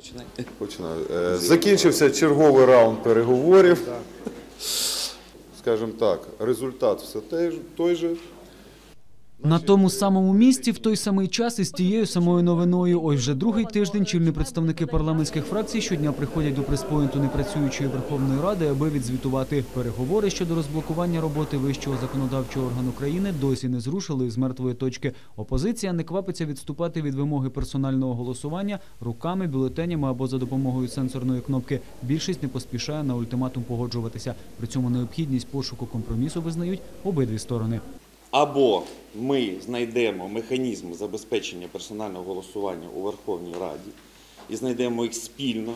Починайте. Починаю. Е, Закінчився черговий раунд переговорів. Скажімо так, результат все той же. На тому самому місці в той самий час із тією самою новиною. Ось вже другий тиждень чільні представники парламентських фракцій щодня приходять до преспоінту непрацюючої Верховної Ради, аби відзвітувати переговори щодо розблокування роботи вищого законодавчого органу країни. Досі не зрушили з мертвої точки. Опозиція не квапиться відступати від вимоги персонального голосування руками, бюлетенями або за допомогою сенсорної кнопки. Більшість не поспішає на ультиматум погоджуватися. При цьому необхідність пошуку компромісу визнають обидві сторони. Або ми знайдемо механізм забезпечення персонального голосування у Верховній Раді і знайдемо їх спільно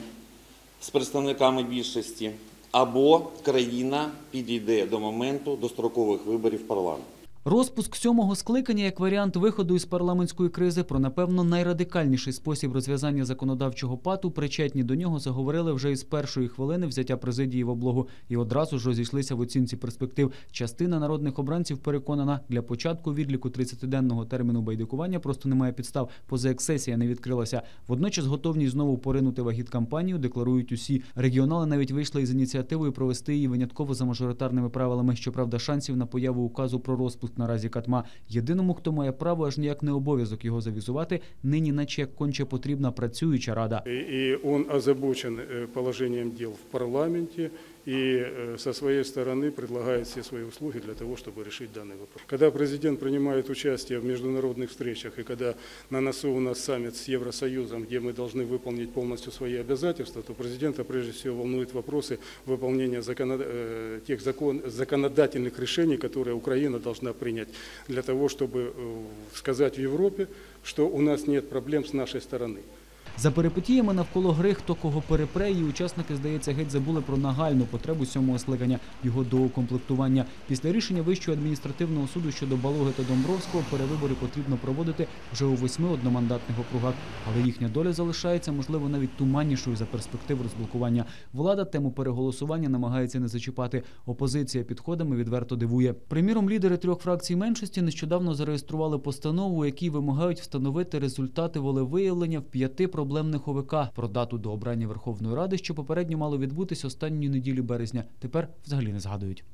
з представниками більшості, або країна підійде до моменту дострокових виборів парламенту. парламент. Розпуск сьомого скликання як варіант виходу із парламентської кризи про напевно найрадикальніший спосіб розв'язання законодавчого пату. Причетні до нього заговорили вже із першої хвилини взяття президії в облогу і одразу ж розійшлися в оцінці перспектив. Частина народних обранців переконана, для початку відліку 30-денного терміну байдикування просто немає підстав, поза як сесія не відкрилася. Водночас готовність знову поринути вагіт кампанію декларують усі. Регіонали навіть вийшли із ініціативою провести її винятково за мажоритарними правилами. Щоправда, шансів на появу указу про розпуск наразі катма. Єдиному, хто має право, аж ніяк не обов'язок його завізувати, нині, наче як конче потрібна працююча рада. І він он положенням діл в парламенте и э, со своей стороны предлагает все свои услуги для того, чтобы решить данный вопрос. Когда президент принимает участие в международных встречах и когда на носу у нас саммит с Евросоюзом, где мы должны выполнить полностью свои обязательства, то президента прежде всего волнуют вопросы выполнения законо- э, тех закон- законодательных решений, которые Украина должна принять для того, чтобы э, сказать в Европе, что у нас нет проблем с нашей стороны. За перипетіями навколо гри, хто кого перепре, її учасники, здається, геть забули про нагальну потребу сьомого скликання його доукомплектування. Після рішення Вищого адміністративного суду щодо Балоги та Домбровського перевибори потрібно проводити вже у восьми одномандатних округах. Але їхня доля залишається, можливо, навіть туманнішою за перспектив розблокування. Влада тему переголосування намагається не зачіпати. Опозиція підходами відверто дивує. Приміром, лідери трьох фракцій меншості нещодавно зареєстрували постанову, у якій вимагають встановити результати волевиявлення в п'яти проблемних ОВК про дату до обрання Верховної Ради, що попередньо мало відбутись останньої неділі березня. Тепер взагалі не згадують.